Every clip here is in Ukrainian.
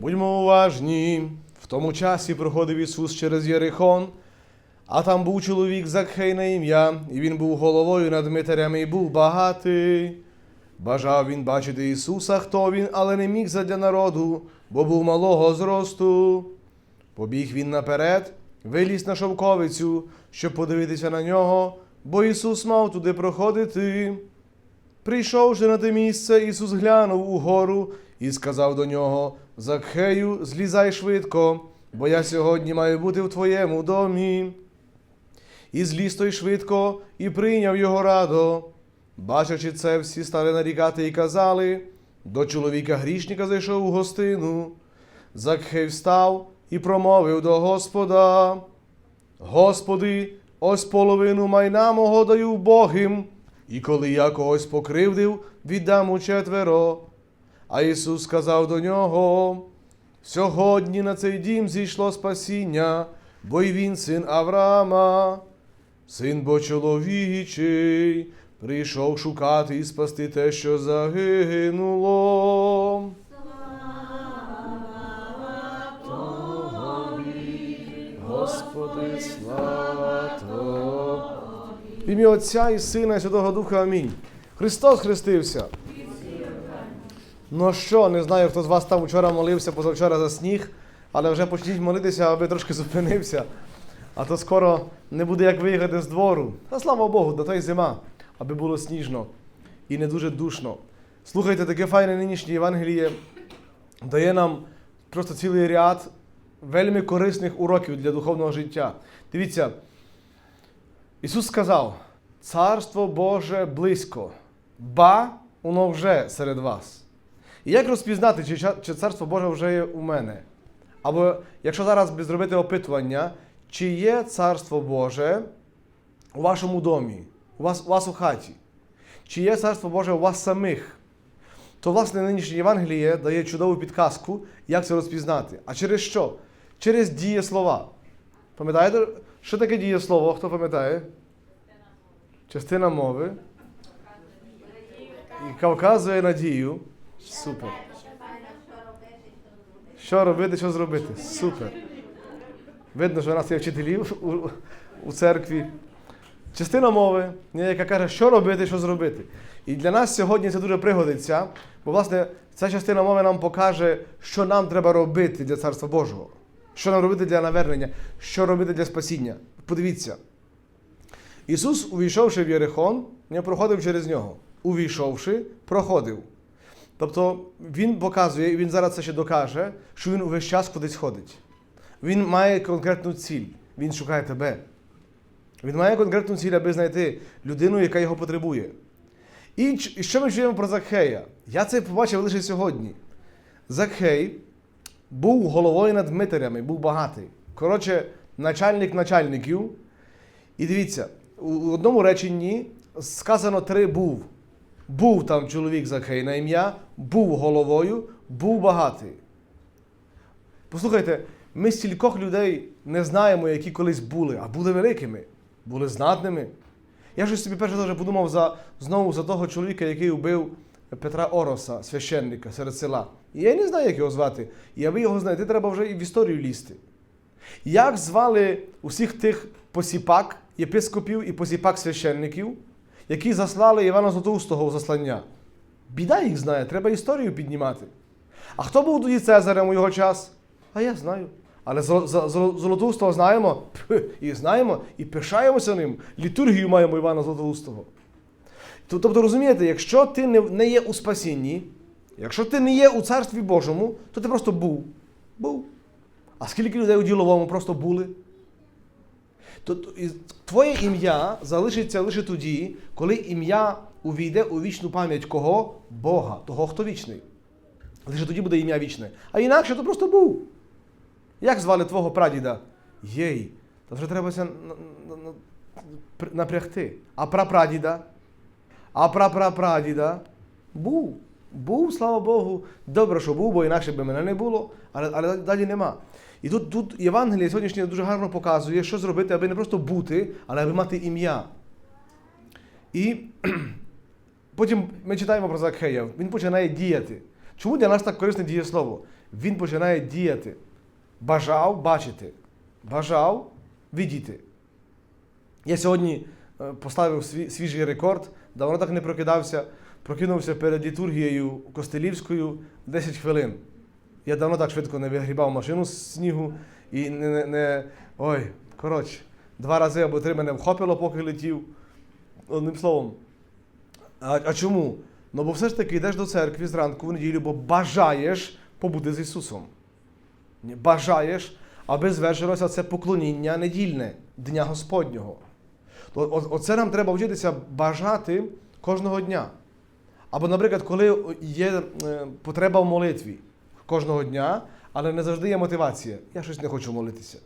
Будьмо уважні. В тому часі проходив Ісус через Єрихон, а там був чоловік Закхей на ім'я, і він був головою над митарями і був багатий. Бажав він бачити Ісуса, хто він, але не міг задля народу, бо був малого зросту. Побіг він наперед, виліз на шовковицю, щоб подивитися на нього, бо Ісус мав туди проходити. Прийшовши на те місце, Ісус глянув угору і сказав до нього: Закхею, злізай швидко, бо я сьогодні маю бути в твоєму домі. І зліз той швидко і прийняв його радо. Бачачи це, всі стали нарікати і казали: до чоловіка грішника зайшов у гостину. Закхей встав і промовив до Господа: Господи, ось половину майна мого даю вбогим, і коли я когось покривдив, віддам у четверо. А Ісус сказав до нього: Сьогодні на цей дім зійшло спасіння, бо й він син Авраама, син бо чоловічий, прийшов шукати і спасти те, що загинуло. Господи, слава В ім'я Отця і Сина і Святого Духа Амінь. Христос хрестився. Ну що, не знаю, хто з вас там вчора молився, позавчора за сніг, але вже почніть молитися, аби трошки зупинився. А то скоро не буде як виїхати з двору. Та слава Богу, до той зима, аби було сніжно і не дуже душно. Слухайте, таке файне нинішнє Євангеліє дає нам просто цілий ряд вельми корисних уроків для духовного життя. Дивіться, Ісус сказав: Царство Боже близько, ба воно вже серед вас. І як розпізнати, чи, чи царство Боже вже є у мене? Або якщо зараз зробити опитування, чи є царство Боже у вашому домі, у вас, у вас у хаті? Чи є царство Боже у вас самих? То, власне, нинішнє Євангеліє дає чудову підказку, як це розпізнати. А через що? Через дієслова. Пам'ятаєте, що таке дієслово? Хто пам'ятає? Частина мови. Яка вказує надію. Супер. Що робити, що зробити? Супер. Видно, що у нас є вчителів у, у церкві. Частина мови, яка каже, що робити, що зробити. І для нас сьогодні це дуже пригодиться, бо, власне, ця частина мови нам покаже, що нам треба робити для Царства Божого, що нам робити для навернення, що робити для спасіння. Подивіться. Ісус, увійшовши в Єрихон, не проходив через нього. Увійшовши, проходив. Тобто Він показує, і він зараз це ще докаже, що він увесь час кудись ходить. Він має конкретну ціль. Він шукає тебе. Він має конкретну ціль, аби знайти людину, яка його потребує. І, що ми чуємо про Закхея? Я це побачив лише сьогодні. Закхей був головою над митарями, був багатий. Коротше, начальник начальників. І дивіться, у одному реченні сказано три був. Був там чоловік Закхей на ім'я, був головою, був багатий. Послухайте, ми стількох людей не знаємо, які колись були, а були великими, були знатними. Я щось собі перше подумав за, знову за того чоловіка, який вбив Петра Ороса, священника серед села. І я не знаю, як його звати. І аби його знайти, треба вже і в історію лізти. Як звали усіх тих посіпак, єпископів і посіпак священників, які заслали Івана Златоустого в заслання? Біда їх знає, треба історію піднімати. А хто був тоді Цезарем у його час? А я знаю. Але Зо- Зо- Зо- Золотоустого знаємо, і знаємо, і пишаємося ним. Літургію маємо Івана Золотоустого. Тобто, розумієте, якщо ти не є у спасінні, якщо ти не є у Царстві Божому, то ти просто був. Був. А скільки людей у діловому просто були? То, твоє ім'я залишиться лише тоді, коли ім'я увійде у вічну пам'ять кого? Бога, того, хто вічний. Лише тоді буде ім'я вічне. А інакше то просто був. Як звали твого прадіда? Єй, то вже треба напрягти. А прапрадіда? А прапрапрадіда? Був. Був, слава Богу. Добре, що був, бо інакше би мене не було, але, але далі нема. І тут, тут Євангеліє сьогоднішнє дуже гарно показує, що зробити, аби не просто бути, але аби мати ім'я. І потім ми читаємо про Закхея. Він починає діяти. Чому для нас так корисне дієслово? він починає діяти. Бажав бачити, бажав видіти. Я сьогодні е, поставив свіжий рекорд, давно так не прокидався, прокинувся перед літургією Костелівською 10 хвилин. Я давно так швидко не вигрібав машину з снігу і не, не, не ой, коротше, два рази або три мене вхопило, поки летів. Одним словом. А, а чому? Ну бо все ж таки йдеш до церкви зранку в неділю, бо бажаєш побути з Ісусом. Бажаєш, аби звершилося це поклоніння недільне, Дня Господнього. Оце нам треба вчитися бажати кожного дня. Або, наприклад, коли є е, потреба в молитві кожного дня, але не завжди є мотивація. Я щось не хочу молитися.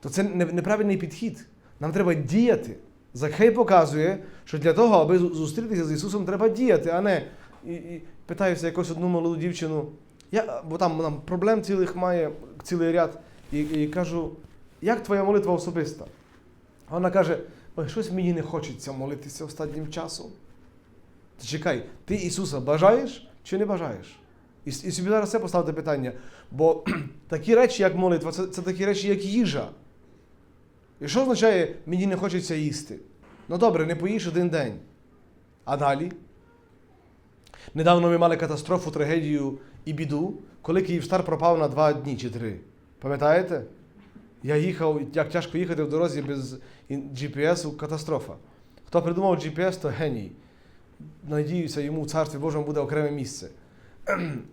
То це неправильний підхід. Нам треба діяти. Закхей показує, що для того, аби зустрітися з Ісусом, треба діяти, а не і, і питаюся якусь одну молоду дівчину, я, бо там, там проблем цілих має цілий ряд, і, і кажу, як твоя молитва особиста? Вона каже, ой, щось мені не хочеться молитися останнім часом. Та чекай, ти Ісуса бажаєш чи не бажаєш? І, і собі зараз це поставте питання. Бо такі речі, як молитва, це, це такі речі, як їжа. І що означає мені не хочеться їсти? Ну добре, не поїш один день. А далі? Недавно ми мали катастрофу, трагедію і біду, коли Київстар пропав на два дні чи три. Пам'ятаєте? Я їхав, як тяжко їхати в дорозі без GPS, катастрофа. Хто придумав GPS, то геній. Надіюся, йому в царстві Божому буде окреме місце.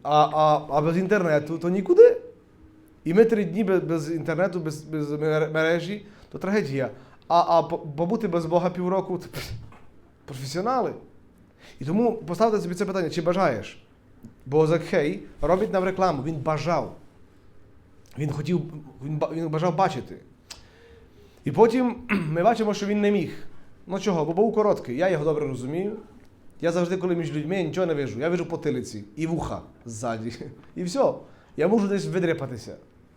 А, а, а без інтернету то нікуди. І ми три дні без, без інтернету, без, без мережі, то трагедія. А, а побути без Бога півроку то, професіонали. І тому поставте собі це питання, чи бажаєш? Бо Закхей робить нам рекламу, він бажав. Він хотів, він бажав бачити. І потім ми бачимо, що він не міг. Ну чого? Бо був короткий. Я його добре розумію. Я завжди, коли між людьми, нічого не вижу. Я вижу потилиці і вуха ззаді. І все. Я можу десь видряпатися.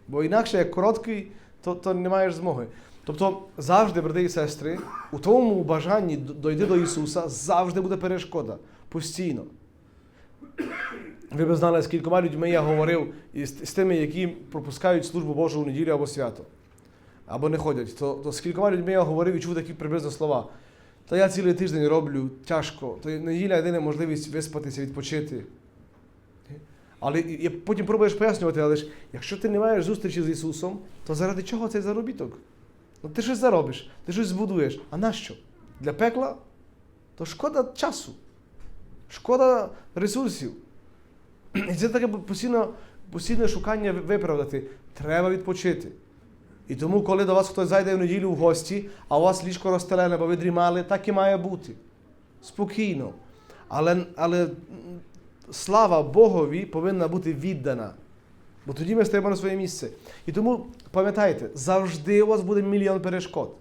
Бо інакше, як короткий, то, то не маєш змоги. Тобто завжди, брати і сестри, у тому бажанні дойти до Ісуса завжди буде перешкода. Постійно. Ви б знали, з кількома людьми я говорив із, з тими, які пропускають службу Божу у неділю або свято, або не ходять. То, то з кількома людьми я говорив і чув такі приблизно слова. Та я цілий тиждень роблю тяжко, то неділя єдина можливість виспатися, відпочити. Але і- потім пробуєш пояснювати, але ж якщо ти не маєш зустрічі з Ісусом, то заради чого цей заробіток? Ну ти щось заробиш, ти щось збудуєш. А нащо? Для пекла? То шкода часу, шкода ресурсів. І це таке постійно, постійне шукання виправдати. Треба відпочити. І тому, коли до вас хтось зайде в неділю в гості, а у вас ліжко розстелене, бо ви дрімали, так і має бути. Спокійно. Але, але слава Богові повинна бути віддана. Бо тоді ми стаємо на своє місце. І тому пам'ятайте, завжди у вас буде мільйон перешкод.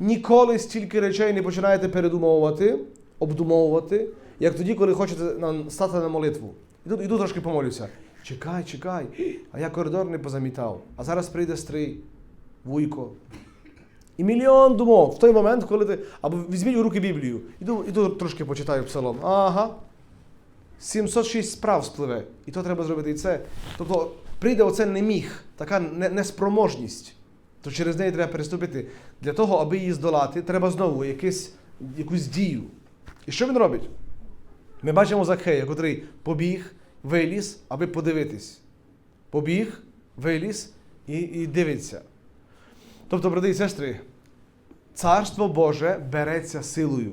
Ніколи стільки речей не починаєте передумовувати, обдумовувати, як тоді, коли хочете стати на молитву. Іду, іду трошки помолюся. Чекай, чекай, а я коридор не позамітав. А зараз прийде стрий, вуйко. І мільйон думок в той момент, коли ти. Або візьміть у руки Біблію. Іду, іду трошки почитаю псалом. Ага. 706 справ спливе. І то треба зробити і це. Тобто прийде оце не міг, така неспроможність. То через неї треба переступити. Для того, аби її здолати, треба знову якийсь, якусь дію. І що він робить? Ми бачимо Закхея, котрий побіг, виліз, аби подивитись. Побіг, виліз і, і дивиться. Тобто, брати і сестри, царство Боже береться силою.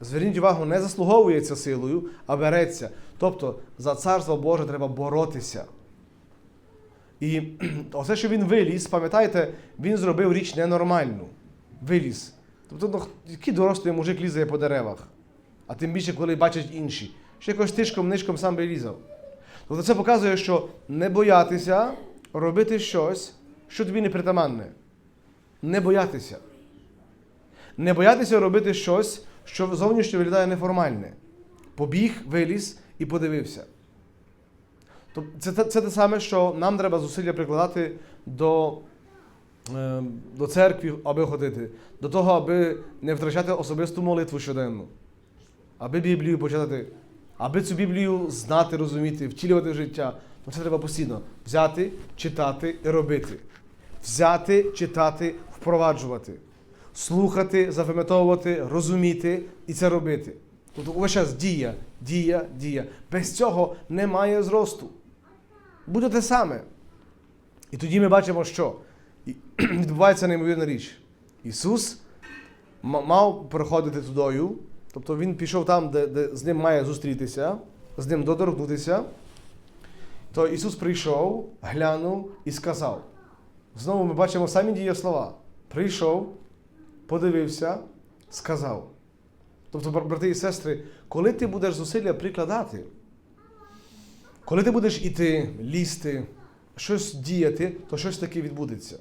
Зверніть увагу, не заслуговується силою, а береться. Тобто за царство Боже треба боротися. І оце, що він виліз, пам'ятаєте, він зробив річ ненормальну. Виліз. Тобто, ну, який дорослий мужик лізає по деревах, а тим більше, коли бачать інші. Ще якось тишком нишком сам би лізав. Тобто це показує, що не боятися робити щось, що тобі не притаманне. Не боятися. Не боятися робити щось, що зовнішньо виглядає неформальне. Побіг, виліз і подивився. Тобто це, це те саме, що нам треба зусилля прикладати до, е, до церкви, аби ходити, до того, аби не втрачати особисту молитву щоденну, аби Біблію почитати, аби цю Біблію знати, розуміти, втілювати в життя. Це треба постійно взяти, читати і робити. Взяти, читати, впроваджувати. Слухати, запам'ятовувати, розуміти і це робити. Тобто увесь час дія, дія, дія. Без цього немає зросту. Буде те саме. І тоді ми бачимо, що відбувається неймовірна річ. Ісус мав проходити тудою, тобто Він пішов там, де, де з ним має зустрітися, з ним доторкнутися. То Ісус прийшов, глянув і сказав. Знову ми бачимо самі дієслова. Прийшов, подивився, сказав. Тобто, брати і сестри, коли ти будеш зусилля прикладати, коли ти будеш іти, лізти, щось діяти, то щось таке відбудеться.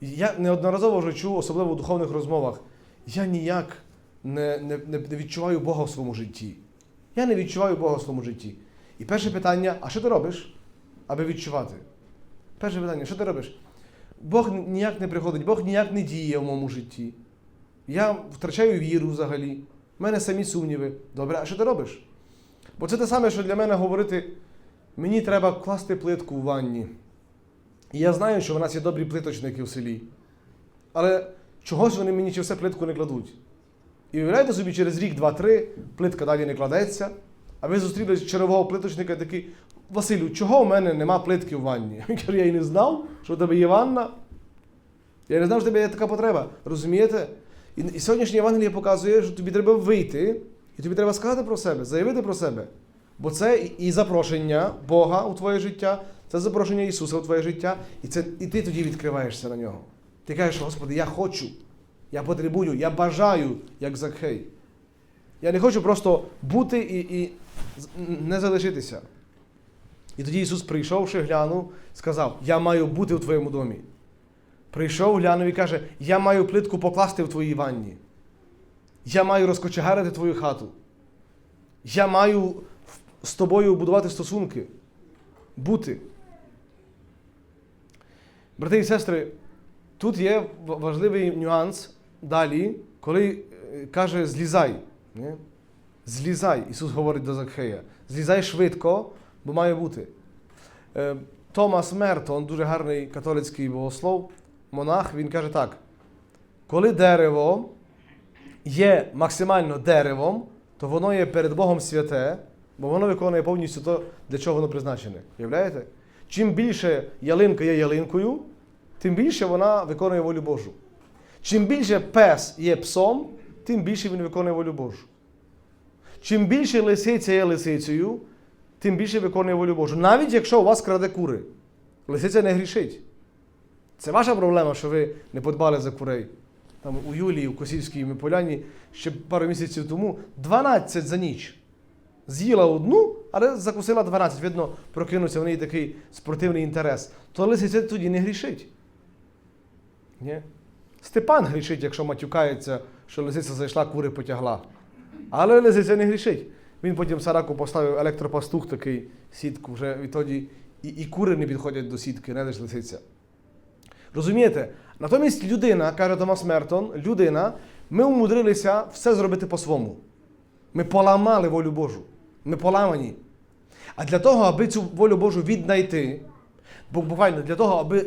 Я неодноразово вже чув, особливо у духовних розмовах, я ніяк не, не не відчуваю Бога в своєму житті. Я не відчуваю Бога в своєму житті. І перше питання: а що ти робиш, аби відчувати? Перше питання, що ти робиш? Бог ніяк не приходить, Бог ніяк не діє в моєму житті. Я втрачаю віру взагалі. У мене самі сумніви. Добре, а що ти робиш? Бо це те саме, що для мене говорити: мені треба класти плитку в ванні. І я знаю, що в нас є добрі плиточники в селі. Але чогось вони мені чи все плитку не кладуть. І уявляєте собі, через рік, два-три плитка далі не кладеться, а ви зустріли чергового плиточника і такий, Василю, чого в мене нема плитки в ванні? Він каже, я і не знав, що в тебе є ванна. Я не знав, що в тебе є така потреба. Розумієте? І, і сьогоднішнє Євангеліє показує, що тобі треба вийти, і тобі треба сказати про себе, заявити про себе. Бо це і запрошення Бога у твоє життя, це запрошення Ісуса у твоє життя, і, це, і ти тоді відкриваєшся на нього. Ти кажеш, Господи, я хочу, я потребую, я бажаю, як Закхей. Я не хочу просто бути і, і не залишитися. І тоді Ісус, прийшовши, глянув, сказав: Я маю бути у твоєму домі. Прийшов, глянув і каже: Я маю плитку покласти в твоїй ванні. Я маю розкочегарити твою хату. Я маю з тобою будувати стосунки. Бути. Брати і сестри, тут є важливий нюанс далі, коли е, каже злізай. Злізай, Ісус говорить до Закхея. Злізай швидко, бо має бути. Е, Томас Мертон, дуже гарний католицький богослов, монах, він каже так: коли дерево є максимально деревом, то воно є перед Богом святе, бо воно виконує повністю те, для чого воно призначене. Уявляєте? Чим більше ялинка є ялинкою, тим більше вона виконує волю Божу. Чим більше пес є псом, тим більше він виконує волю Божу. Чим більше лисиця є лисицею, тим більше виконує волю Божу. Навіть якщо у вас краде кури, лисиця не грішить. Це ваша проблема, що ви не подбали за курей. Там у Юлії, у Косівській Поляні ще пару місяців тому 12 за ніч. З'їла одну, але закусила 12. Видно, прокинувся в неї такий спортивний інтерес. То лисиця тоді не грішить. Ні? Степан грішить, якщо матюкається, що лисиця зайшла, кури потягла. Але лисиця не грішить. Він потім Сараку поставив електропастух такий сітку, вже відтоді і, і кури не підходять до сітки, не лише лисиця. Розумієте? Натомість людина, каже Томас Мертон, людина, ми умудрилися все зробити по-своєму. Ми поламали волю Божу. Ми поламані. А для того, аби цю волю Божу віднайти, бо буквально для того, аби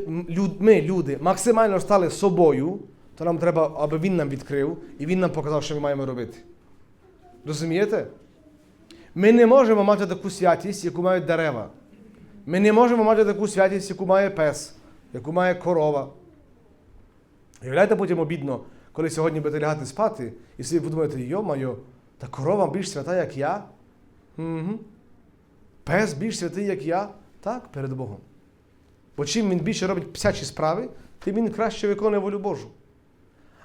ми, люди, максимально стали собою, то нам треба, аби Він нам відкрив і Він нам показав, що ми маємо робити. Розумієте? Ми не можемо мати таку святість, яку мають дерева. Ми не можемо мати таку святість, яку має пес, яку має корова. Уявляєте, потім обідно, коли сьогодні будете лягати спати, і собі подумаєте, йо-майо, та корова більш свята, як я. Угу. Пес більш святий, як я, так, перед Богом. Бо чим він більше робить псячі справи, тим він краще виконує волю Божу.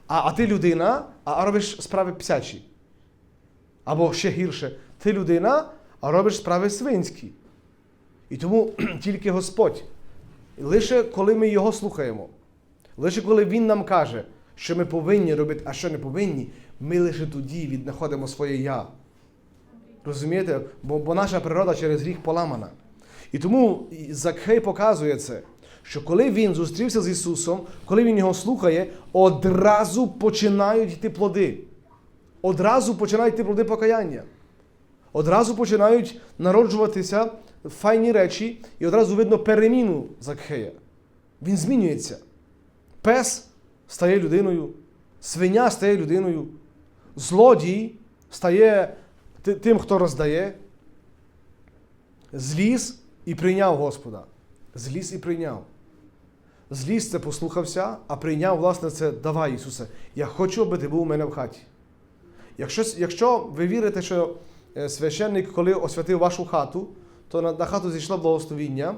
А, а ти людина, а, робиш справи псячі. Або ще гірше, ти людина, а робиш справи свинські. І тому тільки Господь, лише коли ми Його слухаємо, лише коли Він нам каже, що ми повинні робити, а що не повинні, ми лише тоді віднаходимо своє я. Розумієте? Бо, бо наша природа через гріх поламана. І тому Закхей показує це, що коли він зустрівся з Ісусом, коли він його слухає, одразу починають йти плоди. Одразу починають йти плоди покаяння. Одразу починають народжуватися файні речі, і одразу видно переміну Закхея. Він змінюється. Пес стає людиною, свиня стає людиною, злодій стає тим, хто роздає. Зліз і прийняв Господа. Зліз і прийняв. Зліз це послухався, а прийняв, власне, це давай, Ісусе. Я хочу, аби ти був у мене в хаті. Якщо, якщо ви вірите, що священник, коли освятив вашу хату, то на, на хату зійшло благословіння,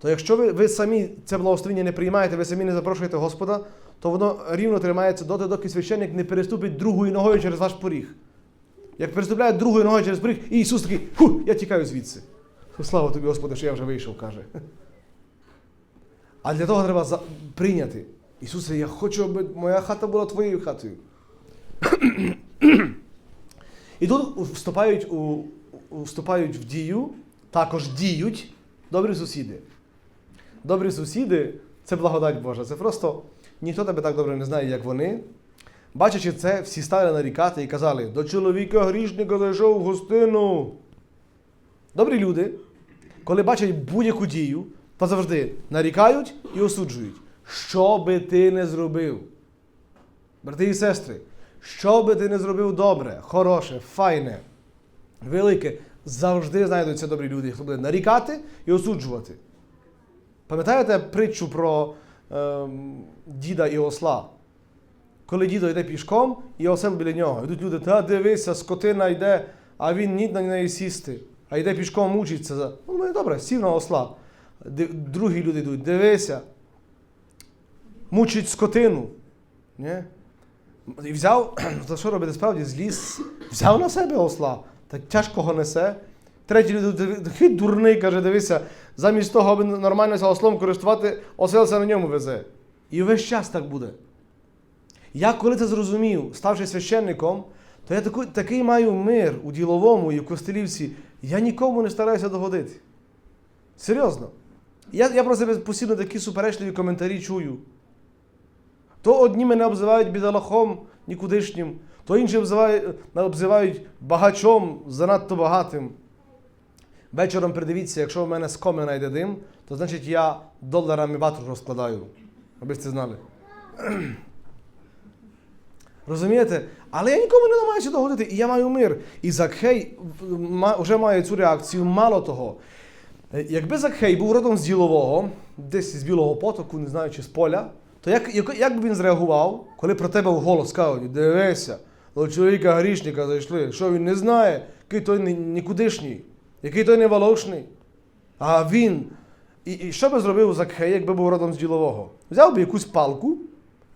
то якщо ви, ви самі це благословіння не приймаєте, ви самі не запрошуєте Господа, то воно рівно тримається доти, доки священник не переступить другою ногою через ваш поріг. Як переступляє другою ногою через поріг, і Ісус такий, ху, я тікаю звідси. Слава тобі, Господи, що я вже вийшов, каже. А для того треба за... прийняти. Ісусе, я хочу, аби моя хата була твоєю хатою. І тут вступають, у, вступають в дію, також діють добрі сусіди. Добрі сусіди це благодать Божа. Це просто ніхто тебе так добре не знає, як вони. Бачачи це, всі стали нарікати і казали: до чоловіка грішника зайшов в гостину. Добрі люди, коли бачать будь-яку дію, то завжди нарікають і осуджують. Що би ти не зробив? Брати і сестри, що би ти не зробив добре, хороше, файне, велике, завжди знайдуться добрі люди, хто буде нарікати і осуджувати. Пам'ятаєте притчу про ем, діда і осла? Коли дідо йде пішком, і осел біля нього. Йдуть люди, та дивися, скотина йде, а він ні на неї сісти. А йде пішком, мучиться. Ну, добре, сів на осла. Другі люди йдуть, дивися, мучить скотину. Ні? І взяв, то що робити справді, зліз, взяв на себе осла, так тяжко го несе. Третій люди, такий дурний, каже, дивися, замість того, аби нормально за ослом користувати, оселся на ньому везе. І весь час так буде. Я коли це зрозумів, ставши священником, то я таку, такий маю мир у діловому і в костелівці, я нікому не стараюся догодити. Серйозно. Я, я про себе постійно такі суперечливі коментарі чую. То одні мене обзивають бідолахом нікудишнім, то інші обзивають, обзивають багачом занадто багатим. Вечором придивіться, якщо в мене з коми найде дим, то значить я доларами ватру розкладаю. Аби це знали. Розумієте? Але я нікому не намагаюся догодити, і я маю мир. І Закхей вже має цю реакцію. Мало того, якби Закхей був родом з ділового, десь з білого потоку, не знаю, чи з поля, то як, як, як би він зреагував, коли про тебе вголос кажуть, дивися, до чоловіка грішника зайшли, що він не знає, який той нікудишній, який той неволошний. А він. І, і що би зробив Закхей, якби був родом з ділового? Взяв би якусь палку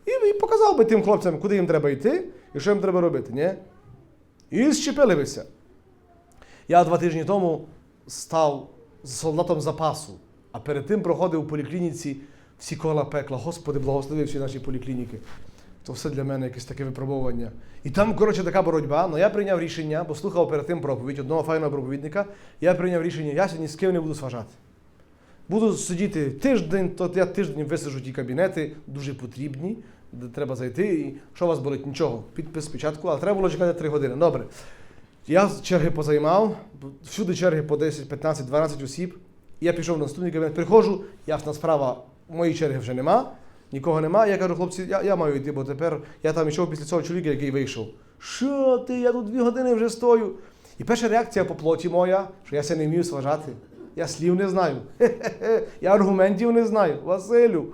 і, і показав би тим хлопцям, куди їм треба йти і що їм треба робити, ні? І щепили бися. Я два тижні тому став солдатом запасу, а перед тим проходив у поліклініці всі кола пекла. Господи, благослови всі наші поліклініки. То все для мене якесь таке випробування. І там, коротше, така боротьба. Але я прийняв рішення, бо слухав перед тим проповідь одного файного проповідника. Я прийняв рішення, я сьогодні з ким не буду сважати. Буду сидіти тиждень, то я тиждень висаджу ті кабінети, дуже потрібні, де треба зайти. І що вас болить? Нічого. Підпис спочатку, але треба було чекати 3 години. Добре. Я черги позаймав, всюди черги по 10, 15, 12 осіб. Я пішов в наступний кабінет, приходжу, ясна справа, моєї черги вже нема, нікого нема. Я кажу, хлопці, я, я маю йти, бо тепер я там йшов після цього чоловіка, який вийшов. Що ти? Я тут дві години вже стою. І перша реакція по плоті моя, що я ся не вмію сважати. Я слів не знаю. Хе-хе-хе. Я аргументів не знаю. Василю.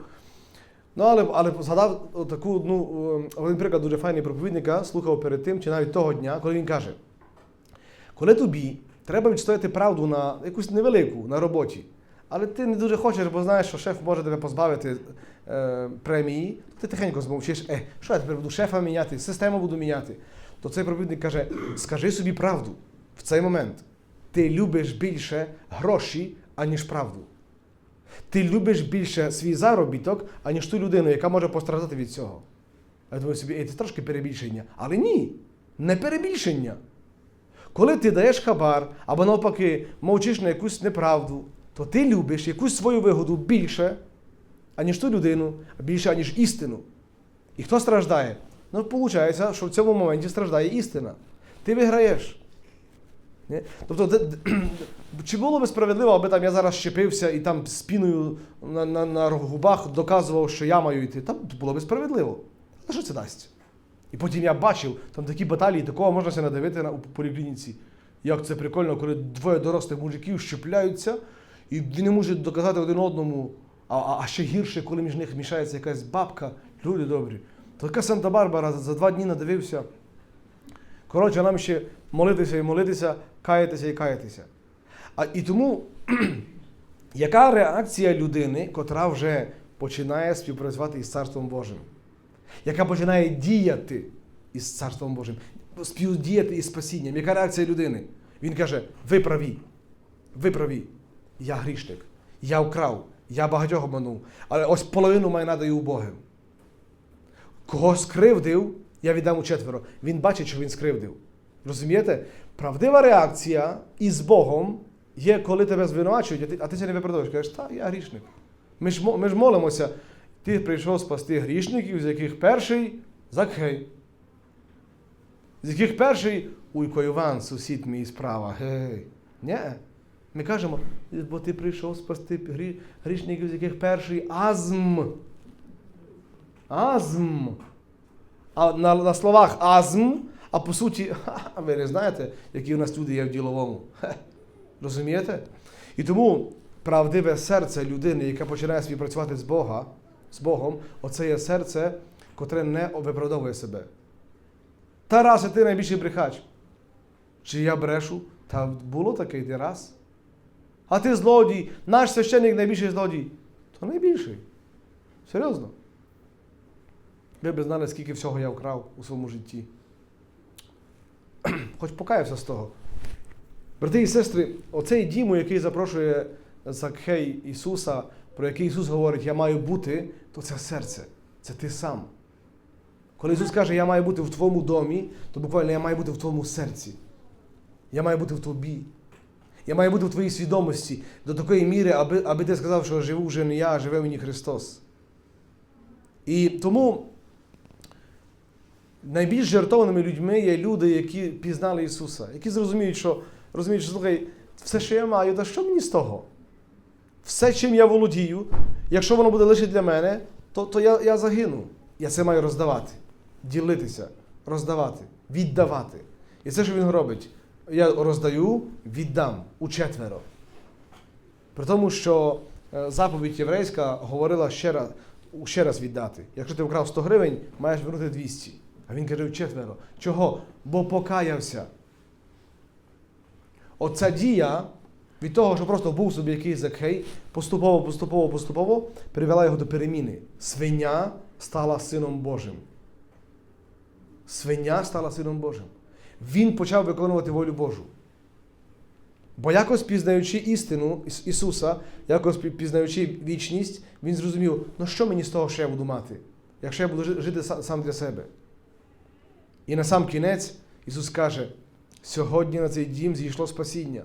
Ну, але, але згадав таку одну, е, один приклад дуже файний проповідника, слухав перед тим, чи навіть того дня, коли він каже: коли тобі треба відстояти правду на якусь невелику на роботі, але ти не дуже хочеш, бо знаєш, що шеф може тебе позбавити е, премії, ти тихенько змовчиш, е, що я тепер буду шефа міняти, систему буду міняти. То цей проповідник каже: скажи собі правду в цей момент. Ти любиш більше гроші, аніж правду. Ти любиш більше свій заробіток, аніж ту людину, яка може постраждати від цього. Я думаю собі, «Ей, це трошки перебільшення. Але ні, не перебільшення. Коли ти даєш хабар або навпаки мовчиш на якусь неправду, то ти любиш якусь свою вигоду більше, аніж ту людину, більше, аніж істину. І хто страждає? Ну, виходить, що в цьому моменті страждає істина. Ти виграєш. Ні? Тобто, чи було би справедливо, аби там я зараз щепився і там з піною на, на, на губах доказував, що я маю йти? Там було би справедливо. Але що це дасть? І потім я бачив, там такі баталії, такого можна себе надивити на у поліклініці. Як це прикольно, коли двоє дорослих мужиків щепляються, і не можуть доказати один одному, а, а, ще гірше, коли між них мішається якась бабка, люди добрі. Така Санта-Барбара за два дні надивився. Коротше, нам ще молитися і молитися, каятися і каятися. А і тому, яка реакція людини, котра вже починає співпрацювати із Царством Божим? Яка починає діяти із Царством Божим, співдіяти із спасінням? Яка реакція людини? Він каже: ви праві, ви праві, я грішник, я вкрав, я багатьох обманув, але ось половину маю надаю Богом. Кого скривдив, я віддам у четверо. Він бачить, що він скривдив. Розумієте? Правдива реакція із Богом є, коли тебе звинувачують, а ти, це не виправдовуєш. Кажеш, та я грішник. Ми ж, ми ж молимося. Ти прийшов спасти грішників, з яких перший Закхей. З яких перший Уйко Іван, сусід мій справа. Гей. Ні. Ми кажемо, бо ти прийшов спасти грі- грішників, з яких перший Азм. Азм. А на, на словах азм, а по суті, ха, ви не знаєте, які у нас люди є в діловому. Хе. Розумієте? І тому правдиве серце людини, яка починає співпрацювати з Бога, з Богом, оце є серце, котре не виправдовує себе. Тарасе, ти найбільший брехач. Чи я брешу? Та було таке йди раз. А ти злодій, наш священник найбільший злодій. То найбільший. Серйозно. Ви б знали, скільки всього я вкрав у своєму житті. Хоч покаявся з того. Брати і сестри, оцей дім, який запрошує Закхей Ісуса, про який Ісус говорить, я маю бути, то це серце, це ти сам. Коли Ісус каже, я маю бути в твоєму домі, то буквально я маю бути в твоєму серці. Я маю бути в тобі. Я маю бути в твоїй свідомості до такої міри, аби, аби ти сказав, що живу вже не я, а живе мені Христос. І тому найбільш жертовними людьми є люди, які пізнали Ісуса, які зрозуміють, що розуміють, що слухай, все, що я маю, та що мені з того? Все, чим я володію, якщо воно буде лише для мене, то, то я, я загину. Я це маю роздавати, ділитися, роздавати, віддавати. І це, що він робить. Я роздаю, віддам у четверо. При тому, що е, заповідь єврейська говорила ще раз, ще раз віддати. Якщо ти вкрав 100 гривень, маєш вернути 200. А він каже четверо. Чого? Бо покаявся. Оця дія від того, що просто був собі якийсь закхей, поступово, поступово, поступово привела його до переміни. Свиня стала сином Божим. Свиня стала сином Божим. Він почав виконувати волю Божу. Бо якось пізнаючи істину Ісуса, якось пізнаючи вічність, він зрозумів, ну що мені з того, що я буду мати, якщо я буду жити сам для себе. І на сам кінець Ісус каже: сьогодні на цей дім зійшло спасіння.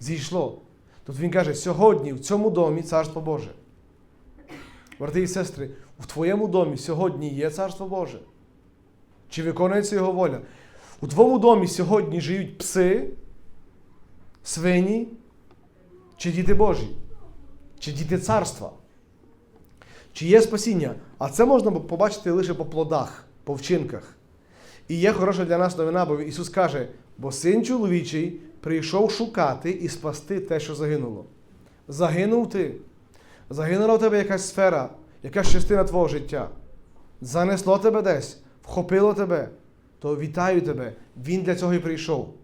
Зійшло. Тобто Він каже, сьогодні в цьому домі Царство Боже. Брати і сестри, в твоєму домі сьогодні є Царство Боже. Чи виконується Його воля? У твоєму домі сьогодні живуть пси, свині чи діти Божі, чи діти царства. Чи є спасіння? А це можна побачити лише по плодах, по вчинках. І є хороша для нас новина, бо Ісус каже, бо син чоловічий прийшов шукати і спасти те, що загинуло. Загинув ти. Загинула в тебе якась сфера, якась частина твого життя. Занесло тебе десь, вхопило тебе, то вітаю тебе. Він для цього і прийшов.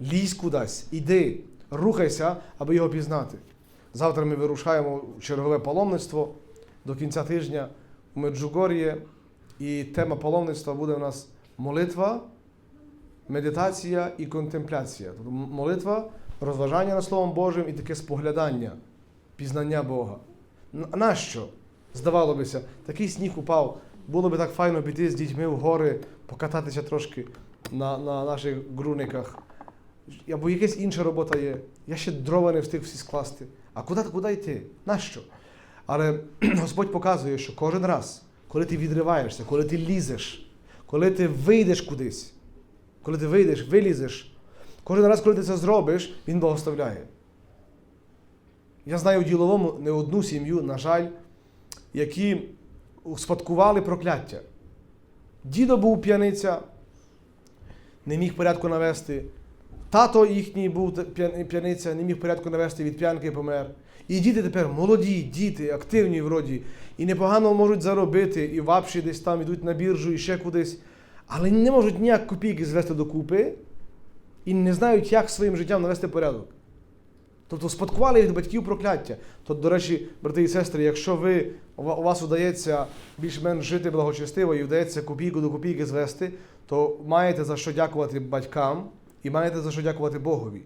Лізь кудись, іди, рухайся, аби його пізнати. Завтра ми вирушаємо в чергове паломництво до кінця тижня у Меджугор'є. І тема паломництва буде у нас молитва, медитація і контемпляція. Тобто молитва, розважання над Словом Божим і таке споглядання, пізнання Бога. Нащо? Здавало бися, такий сніг упав. Було би так файно піти з дітьми в гори, покататися трошки на, на наших ґруниках. Або якась інша робота є. Я ще дрова не встиг всі скласти. А куди, куди йти? Нащо? Але Господь показує, що кожен раз, коли ти відриваєшся, коли ти лізеш, коли ти вийдеш кудись, коли ти вийдеш, вилізеш, кожен раз, коли ти це зробиш, Він благословляє. Я знаю в діловому не одну сім'ю, на жаль, які успадкували прокляття. Дідо був п'яниця, не міг порядку навести. Тато їхній був п'яниця, не міг порядку навести від п'янки помер. І діти тепер молоді, діти, активні вроді, і непогано можуть заробити, і вапші десь там йдуть на біржу і ще кудись, але не можуть ніяк копійки звести докупи і не знають, як своїм життям навести порядок. Тобто спадкували від батьків прокляття. То, до речі, брати і сестри, якщо ви, у вас удається більш-менш жити благочестиво і вдається копійку до копійки звести, то маєте за що дякувати батькам і маєте за що дякувати Богові.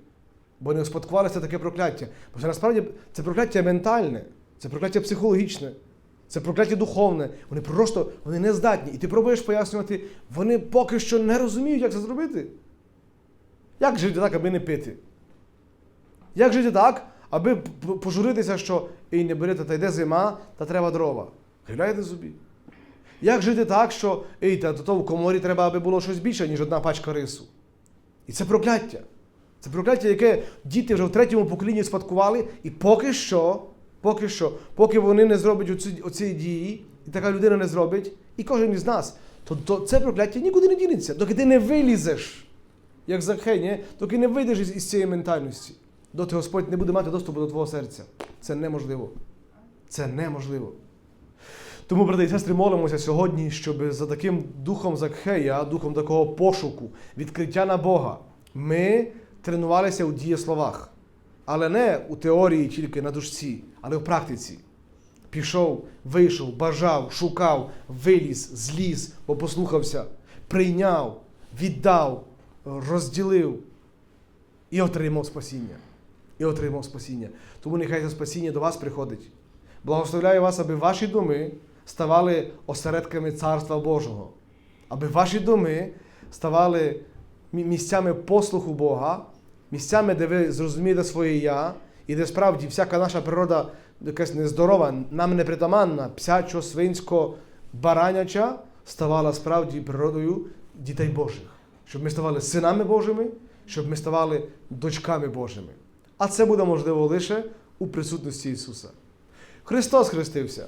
Бо не успадкувалося таке прокляття. Бо це насправді це прокляття ментальне, це прокляття психологічне, це прокляття духовне. Вони просто вони не здатні. І ти пробуєш пояснювати, вони поки що не розуміють, як це зробити. Як жити так, аби не пити? Як жити так, аби пожуритися, що і не берете, та йде зима, та треба дрова. Гуляйте собі. Як жити так, що ей, та то, в коморі треба, аби було щось більше, ніж одна пачка рису. І це прокляття. Це прокляття, яке діти вже в третьому поколінні спадкували, і поки що, поки що, поки вони не зроблять оці, оці дії, і така людина не зробить, і кожен із нас, то, то це прокляття нікуди не дінеться, доки ти не вилізеш, як Закхей, доки не вийдеш із, із цієї ментальності, доти Господь не буде мати доступу до твого серця. Це неможливо. Це неможливо. Тому, брати і сестри, молимося сьогодні, щоб за таким духом Закхея, духом такого пошуку, відкриття на Бога, ми тренувалися у дієсловах. Але не у теорії тільки на душці, але в практиці. Пішов, вийшов, бажав, шукав, виліз, зліз, бо послухався, прийняв, віддав, розділив і отримав спасіння. І отримав спасіння. Тому нехай це спасіння до вас приходить. Благословляю вас, аби ваші доми ставали осередками Царства Божого, аби ваші доми ставали місцями послуху Бога, місцями, де ви зрозумієте своє я, і де справді всяка наша природа якась нездорова, нам непритаманна, псячо, свинсько, бараняча, ставала справді природою дітей Божих. Щоб ми ставали синами Божими, щоб ми ставали дочками Божими. А це буде можливо лише у присутності Ісуса. Христос хрестився.